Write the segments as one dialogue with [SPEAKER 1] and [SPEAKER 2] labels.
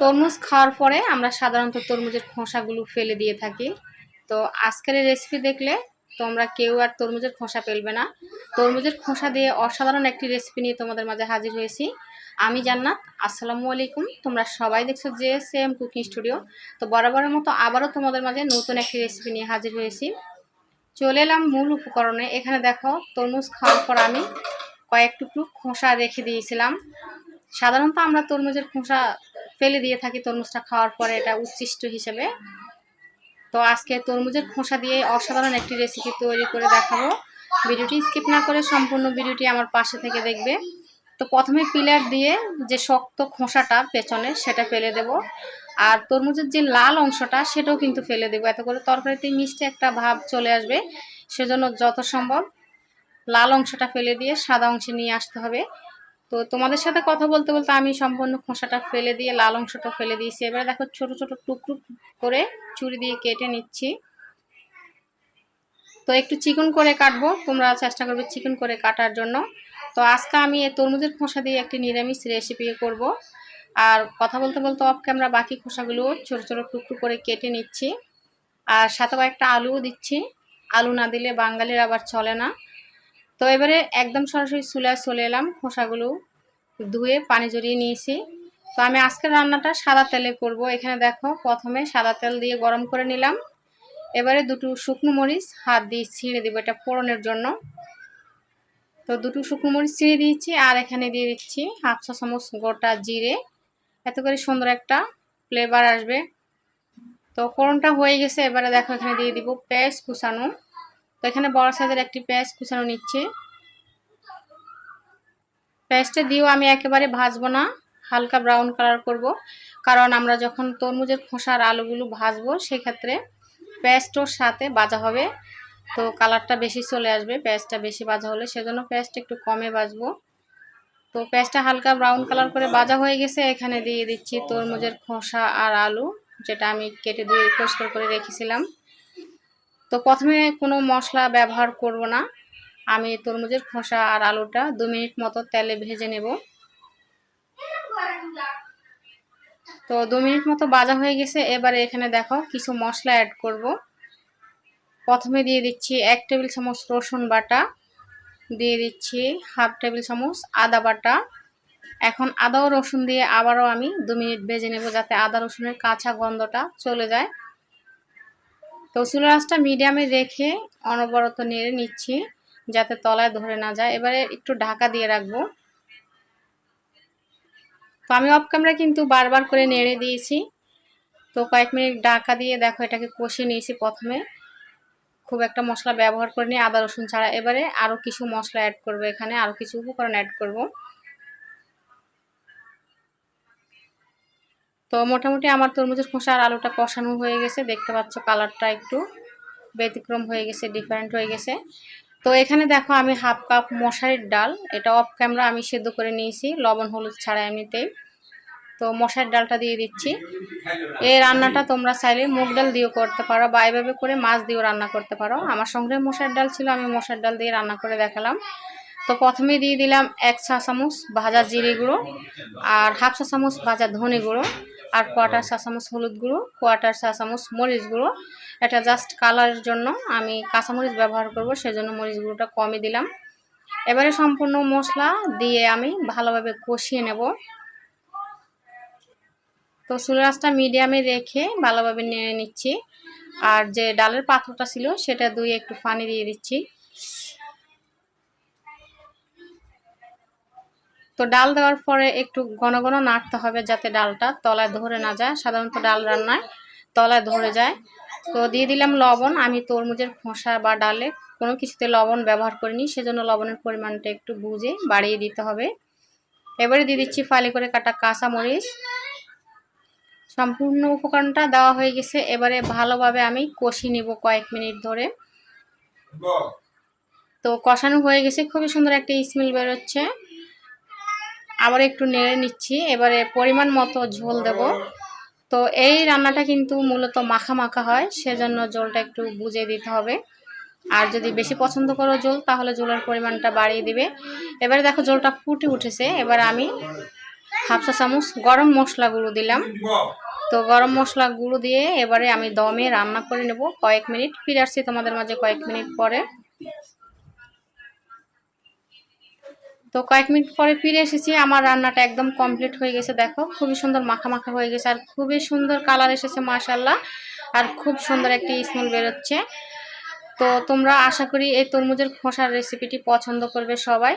[SPEAKER 1] তরমুজ খাওয়ার পরে আমরা সাধারণত তরমুজের খোসাগুলো ফেলে দিয়ে থাকি। তো আজকের এই রেসিপি দেখলে তোমরা কেউ আর তরমুজের খোসা ফেলবে না। তরমুজের খোসা দিয়ে অসাধারণ একটি রেসিপি নিয়ে তোমাদের মাঝে হাজির হয়েছি। আমি জান্নাত, আসসালামু আলাইকুম। তোমরা সবাই দেখছ যে সেম কুকিং স্টুডিও তো বরাবরের মতো আবারও তোমাদের মাঝে নতুন একটি রেসিপি নিয়ে হাজির হয়েছি। চলে এলাম মূল উপকরণে। এখানে দেখো, তরমুজ খাওয়ার পর আমি কয়েক টুকরো খোসা রেখে দিয়েছিলাম। সাধারণত আমরা তরমুজের খোসা ফেলে দিয়ে থাকি তরমুজটা খাওয়ার পরে এটা উচ্ছিষ্ট হিসেবে। তো আজকে তরমুজের খোসা দিয়ে অসাধারণ একটি রেসিপি তৈরি করে দেখাবো। ভিডিওটি স্কিপ না করে সম্পূর্ণ ভিডিওটি আমার পাশে থেকে দেখবে। তো প্রথমে পিলার দিয়ে যে শক্ত খোসাটা পেছনে সেটা ফেলে দেব। আর তরমুজের যে লাল অংশটা সেটাও কিন্তু ফেলে দেবো। এত করে তরকারিতে মিষ্টি একটা ভাব চলে আসবে। সেজন্য যত সম্ভব লাল অংশটা ফেলে দিয়ে সাদা অংশে নিয়ে আসতে হবে। তো তোমাদের সাথে কথা বলতে বলতে আমি সম্পূর্ণ খোসাটা ফেলে দিয়ে, লাল অংশটা ফেলে দিয়েছি। এবারে দেখো ছোট ছোট টুকরো করে চুরি দিয়ে কেটে নিচ্ছি। তো একটু চিকন করে কাটবো, তোমরা চেষ্টা করবে চিকন করে কাটার জন্য। তো আজকে আমি এই তরমুজের খোসা দিয়ে একটি নিরামিষ রেসিপি করব। আর কথা বলতে বলতে অফ ক্যামেরা বাকি খোসাগুলো ছোট ছোট টুকরো করে কেটে নিচ্ছি। আর সাথে কয়েকটা আলুও দিচ্ছি। আলু না দিলে বাঙালির আবার চলে না। তো এবারে একদম সরাসরি চুলায় চলে এলাম, খোসাগুলো ধুয়ে পানি জড়িয়ে নিয়েছি। তো আমি আজকের রান্নাটা সাদা তেলে করব। এখানে দেখো, প্রথমে সাদা তেল দিয়ে গরম করে নিলাম। এবারে দুটো শুকনো মরিচ, হাত দিয়ে ছিঁড়ে দেবো এটা ফোড়নের জন্য। তো দুটো শুকনো মরিচ ছিঁড়ে দিয়েছি আর এখানে দিয়ে দিচ্ছি হাফ চা চামচ গোটা জিরে। এত করে সুন্দর একটা ফ্লেভার আসবে। তো ফোড়নটা হয়ে গেছে, এবারে দেখো এখানে দিয়ে দিব পেঁয়াজ কুচানো। তো এখানে বড় সাইজের একটি পেঁয়াজ কুচানো নিচ্ছে। পেঁয়াজটা দিয়েও আমি একেবারে ভাজবো না, হালকা ব্রাউন কালার করব। কারণ আমরা যখন তরমুজের খোসার আলুগুলো ভাজবো, সেক্ষেত্রে পেঁয়াজটার সাথে বাজা হবে। তো কালারটা বেশি চলে আসবে পেঁয়াজটা বেশি বাজা হলে সেজন্য পেঁয়াজটা একটু কমে ভাজবো। তো পেঁয়াজটা হালকা ব্রাউন কালার করে বাজা হয়ে গেছে, এখানে দিয়ে দিচ্ছি তরমুজের খোসা আর আলু, যেটা আমি কেটে দিয়ে পরিষ্কার করে রেখেছিলাম। তো প্রথমে কোনো মশলা ব্যবহার করব না। আমি তরমুজের খোসা আর আলুটা দু মিনিট মতো তেলে ভেজে নেব। তো দু মিনিট মতো বাজা হয়ে গেছে। এবারে এখানে দেখো কিছু মশলা অ্যাড করব। প্রথমে দিয়ে দিচ্ছি এক টেবিল চামচ রসুন বাটা, দিয়ে দিচ্ছি হাফ টেবিল চামচ আদা বাটা। এখন আদা ও রসুন দিয়ে আবারও আমি দু মিনিট ভেজে নেব যাতে আদা রসুনের কাঁচা গন্ধটা চলে যায়। তো আঁচটা মিডিয়ামে রেখে অনবরত নেড়ে নিচ্ছি, যাতে তলায় ধরে না যায়। এবারে একটু ঢাকা দিয়ে রাখব। তো আমি অফ ক্যামেরা কিন্তু বারবার করে নেড়ে দিয়েছি। তো কয়েক মিনিট ঢাকা দিয়ে দেখো এটাকে কষে নিয়েছি প্রথমে। খুব একটা মশলা ব্যবহার করে নিয়ে আদা রসুন ছাড়া। এবারে আরও কিছু মশলা অ্যাড করব এখানে আরও কিছু উপকরণ অ্যাড করব। তো মোটামুটি আমার তরমুজের খোসা আর আলুটা কষানো হয়ে গেছে। দেখতে পাচ্ছ কালারটা একটু ব্যতিক্রম হয়ে গেছে ডিফারেন্ট হয়ে গেছে। তো এখানে দেখো আমি হাফ কাপ মশারির ডাল, এটা অফ ক্যামেরা আমি সেদ্ধ করে নিয়েছি, লবণ, হলুদ ছাড়া এমনিতেই। তো মশার ডালটা দিয়ে দিচ্ছি। এই রান্নাটা তোমরা চাইলে মুগ ডাল দিয়েও করতে পারো বা এভাবে করে মাছ দিয়েও রান্না করতে পারো। আমার সঙ্গে মশার ডাল ছিল, আমি মশার ডাল দিয়ে রান্না করে দেখালাম। তো প্রথমে দিয়ে দিলাম এক চা চামচ ভাজা জিরে গুঁড়ো আর হাফ চা চামচ ভাজা ধনে গুঁড়ো। আর কোয়াটার চা চামচ হলুদ গুঁড়ো কোয়াটার চা চামচ মরিচ গুঁড়ো। এটা জাস্ট কালারের জন্য আমি কাঁচামরিচ ব্যবহার করব সেজন্য মরিচ গুঁড়োটা কমই দিলাম। এবারে সম্পূর্ণ মশলা দিয়ে আমি ভালোভাবে কষিয়ে নেব। তো চুলের আঁচটা মিডিয়ামে রেখে ভালোভাবে নেড়ে নিচ্ছি। আর যে ডালের পাত্রটা ছিল সেটা দুই একটু পানি দিয়ে দিচ্ছি। তো ডাল দেওয়ার পরে একটু ঘন ঘন নাড়তে হবে যাতে ডালটা তলায় ধরে না যায়। সাধারণত ডাল রান্নায় তলায় ধরে যায়। তো দিয়ে দিলাম লবণ। আমি তরমুজের খোসা বা ডালে কোনো কিছুতে লবণ ব্যবহার করিনি, সেজন্য লবণের পরিমাণটা একটু বুঝে বাড়িয়ে দিতে হবে। এবারে দিয়ে দিচ্ছি ফালি করে কাটা কাঁচা মরিচ সম্পূর্ণ উপকরণটা দেওয়া হয়ে গেছে। এবারে ভালোভাবে আমি কষি নিব কয়েক মিনিট ধরে। তো কষানো হয়ে গেছে। খুবই সুন্দর একটা স্মেল বেরোচ্ছে। আবার একটু নেড়ে নিচ্ছি। এবারে পরিমাণ মতো ঝোল দেব। তো এই রান্নাটা কিন্তু মূলত মাখা মাখা হয়, সেজন্য জলটা একটু বুঝে দিতে হবে। আর যদি বেশি পছন্দ করো জল তাহলে জলের পরিমাণটা বাড়িয়ে দিবে। এবারে দেখো জলটা ফুটে উঠেছে। এবার আমি হাফ চা চামচ গরম মশলা গুঁড়ো দিলাম। তো গরম মশলা গুঁড়ো দিয়ে এবারে আমি দমে রান্না করে নেব কয়েক মিনিট। ফিরে আসছি তোমাদের মাঝে কয়েক মিনিট পরে। তো কয়েক মিনিট পরে ফিরে এসেছি। আমার রান্নাটা একদম কমপ্লিট হয়ে গেছে, দেখো। খুবই সুন্দর মাখা মাখা হয়ে গেছে আর খুবই সুন্দর কালার এসেছে মাশাল্লাহ আর খুব সুন্দর একটি স্মেল বেরোচ্ছে। তো তোমরা আশা করি এই তরমুজের খোসার রেসিপিটি পছন্দ করবে সবাই।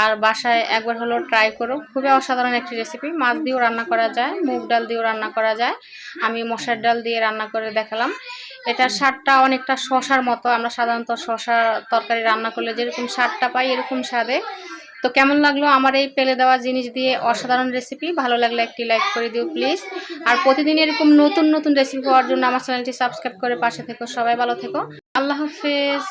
[SPEAKER 1] আর বাসায় একবার হলো ট্রাই করো। খুবই অসাধারণ একটি রেসিপি মাছ দিয়েও রান্না করা যায়, মুগ ডাল দিয়েও রান্না করা যায়। আমি মশার ডাল দিয়ে রান্না করে দেখালাম। এটার স্বাদটা অনেকটা শশার মতো। আমরা সাধারণত শশা তরকারি রান্না করলে যেরকম স্বাদটা পাই, এরকম স্বাদে। তো কেমন লাগল আমার এই পেলে দেওয়া জিনিস দিয়ে অসাধারণ রেসিপি ভালো লাগলে একটি লাইক করে দিও প্লিজ আর প্রতিদিন এরকম নতুন নতুন রেসিপি পাওয়ার জন্য আমার চ্যানেলটি সাবস্ক্রাইব করে পাশে থেকো। সবাই ভালো থেকো। আল্লাহ হাফেজ।